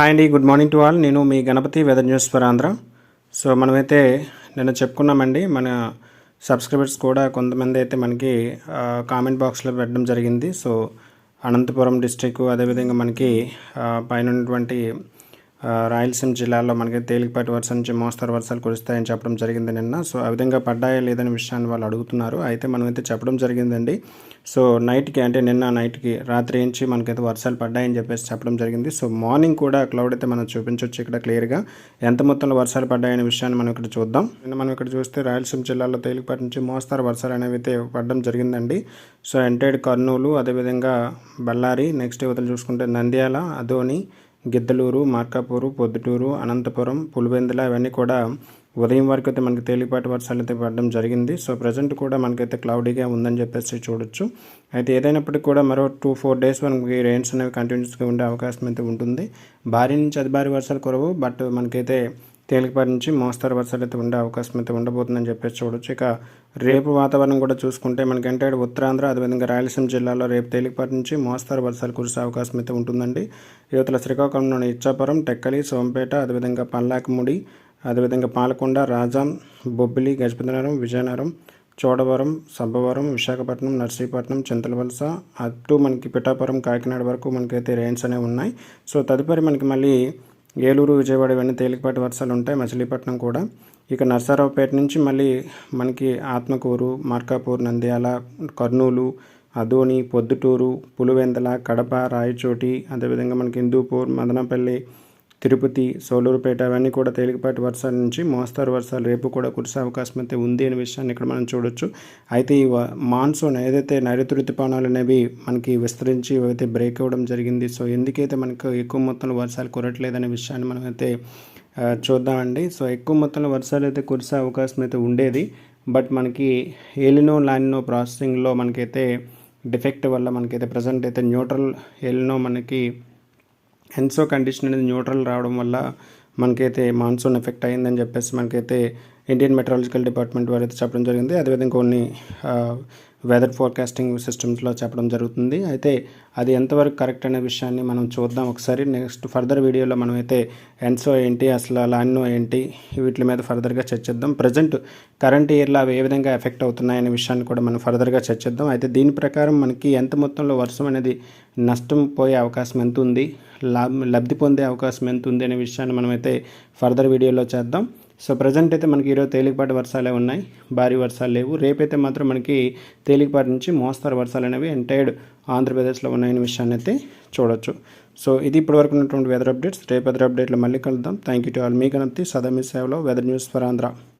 Hi అండి good morning to all నేను మీ Ganapathi weather news for Andhra so మనమైతే నిన్న చెప్పుకున్నామండి మన సబ్స్క్రైబర్స్ కూడా కొంతమంది అయితే మనకి కామెంట్ బాక్స్లో పెట్టడం జరిగింది. సో అనంతపురం డిస్టిక్ అదేవిధంగా మనకి పైన ఉన్నటువంటి రాయలసీమ జిల్లాలో మనకి తేలికపాటి వర్షం నుంచి మోస్తరు వర్షాలు కురుస్తాయని చెప్పడం జరిగింది నిన్న. సో ఆ విధంగా పడ్డాయా లేదనే విషయాన్ని వాళ్ళు అడుగుతున్నారు. అయితే మనమైతే చెప్పడం జరిగిందండి. సో నైట్కి అంటే నిన్న నైట్కి రాత్రి నుంచి మనకైతే వర్షాలు పడ్డాయని చెప్పేసి చెప్పడం జరిగింది. సో మార్నింగ్ కూడా క్లౌడ్ అయితే మనం చూపించవచ్చు ఇక్కడ క్లియర్గా. ఎంత మొత్తంలో వర్షాలు పడ్డాయనే విషయాన్ని మనం ఇక్కడ చూద్దాం. నిన్న మనం ఇక్కడ చూస్తే రాయలసీమ జిల్లాలో తేలికపాటి నుంచి మోస్తరు వర్షాలు అనేవి అయితే పడడం జరిగిందండి. సో ఎంటైడ్ కర్నూలు అదేవిధంగా బళ్ళారి నెక్స్ట్ యువతలు చూసుకుంటే నంద్యాల అదోని గిద్దలూరు మార్కాపూరు పొద్దుటూరు అనంతపురం పులివెందుల ఇవన్నీ కూడా ఉదయం వరకు అయితే మనకి తేలిపాటి వర్షాలు అయితే పడడం జరిగింది. సో ప్రజెంట్ కూడా మనకైతే క్లౌడీగా ఉందని చెప్పేసి చూడొచ్చు. అయితే ఏదైనప్పటికీ కూడా మరో టూ ఫోర్ డేస్ మనకి రెయిన్స్ అనేవి కంటిన్యూస్గా ఉండే అవకాశం అయితే ఉంటుంది. భారీ నుంచి అతి భారీ వర్షాలు కురవు బట్ మనకైతే తేలికపాటి నుంచి మోస్తరు వర్షాలు అయితే ఉండే అవకాశం అయితే ఉండబోతుందని చెప్పేసి చూడొచ్చు. ఇక రేపు వాతావరణం కూడా చూసుకుంటే మనకి అంటే ఉత్తరాంధ్ర అదేవిధంగా రాయలసీమ జిల్లాలో రేపు తేలికపాటి నుంచి మోస్తరు వర్షాలు కురిసే అవకాశం అయితే ఉంటుందండి. యువతల శ్రీకాకుళంలోని ఇచ్చాపురం టెక్కలి సోంపేట అదేవిధంగా పల్లాకముడి అదేవిధంగా పాలకొండ రాజాం బొబ్బిలి గజపతినగరం విజయనగరం చోడవరం సబ్బవరం విశాఖపట్నం నర్సీపట్నం చింతలవలస అటు మనకి పిఠాపురం కాకినాడ వరకు మనకైతే రేంజ్ అనేవి ఉన్నాయి. సో తదుపరి మనకి మళ్ళీ ఏలూరు విజయవాడ ఇవన్నీ తేలికపాటి వర్షాలు ఉంటాయి మచిలీపట్నం కూడా. ఇక నర్సారావుపేట నుంచి మళ్ళీ మనకి ఆత్మకూరు మార్కాపూర్ నంద్యాల కర్నూలు అదోని పొద్దుటూరు పులివెందల కడప రాయచోటి అదేవిధంగా మనకి హిందూపూర్ మదనపల్లి తిరుపతి సోలూరుపేట అవన్నీ కూడా తేలికపాటి వర్షాల నుంచి మోస్తారు వర్షాలు రేపు కూడా కురిసే అవకాశం అయితే ఉంది అనే విషయాన్ని ఇక్కడ మనం చూడొచ్చు. అయితే ఈ మాన్సూన్ ఏదైతే నైరుతి ఋతుపవనాలు అనేవి మనకి విస్తరించి అయితే బ్రేక్ అవ్వడం జరిగింది సో ఎందుకైతే మనకు ఎక్కువ మొత్తంలో వర్షాలు కురట్లేదనే విషయాన్ని మనం అయితే చూద్దామండి. సో ఎక్కువ మొత్తంలో వర్షాలు అయితే కురిసే అవకాశం అయితే ఉండేది. బట్ మనకి ఎలినో లానినో ప్రాసెసింగ్లో మనకైతే డిఫెక్ట్ వల్ల మనకైతే ప్రజెంట్ అయితే న్యూట్రల్ ఎలినో మనకి ఎన్సో కండిషన్ అనేది న్యూట్రల్ రావడం వల్ల మనకైతే మాన్సూన్ ఎఫెక్ట్ అయిందని చెప్పేసి మనకైతే ఇండియన్ మెట్రాలజికల్ డిపార్ట్మెంట్ వారు అయితే చెప్పడం జరిగింది. అదేవిధంగా కొన్ని వెదర్ ఫోర్కాస్టింగ్ సిస్టమ్స్లో చెప్పడం జరుగుతుంది. అయితే అది ఎంతవరకు కరెక్ట్ అనే విషయాన్ని మనం చూద్దాం. ఒకసారి నెక్స్ట్ ఫర్దర్ వీడియోలో మనం అయితే ఎన్సో ఏంటి అసలు లాన్నో ఏంటి వీటి మీద ఫర్దర్గా చర్చిద్దాం. ప్రజెంట్ కరెంట్ ఇయర్లో అవి ఏ విధంగా ఎఫెక్ట్ అవుతున్నాయనే విషయాన్ని కూడా మనం ఫర్దర్గా చర్చిద్దాం. అయితే దీని ప్రకారం మనకి ఎంత మొత్తంలో వర్షం అనేది నష్టం పోయే అవకాశం ఎంత ఉంది లాభ లబ్ధి పొందే అవకాశం ఎంత ఉంది అనే విషయాన్ని మనమైతే ఫర్దర్ వీడియోలో చేద్దాం. సో ప్రజెంట్ అయితే మనకి ఈరోజు తేలికపాటి వర్షాలే ఉన్నాయి. భారీ వర్షాలు లేవు. రేపైతే మాత్రం మనకి తేలికపాటి నుంచి మోస్తరు వర్షాలు అనేవి ఎంటైర్డ్ ఆంధ్రప్రదేశ్లో ఉన్నాయనే విషయాన్ని అయితే చూడొచ్చు. సో ఇది ఇప్పటివరకు ఉన్నటువంటి వెదర్ అప్డేట్స్ రేపు వెదర్ అప్డేట్లో మళ్ళీ కలుద్దాం. థ్యాంక్ యూ టు ఆల్ మీ కనప్తి సదా మీ సేవలో వెదర్ న్యూస్ ఫర్ ఆంధ్ర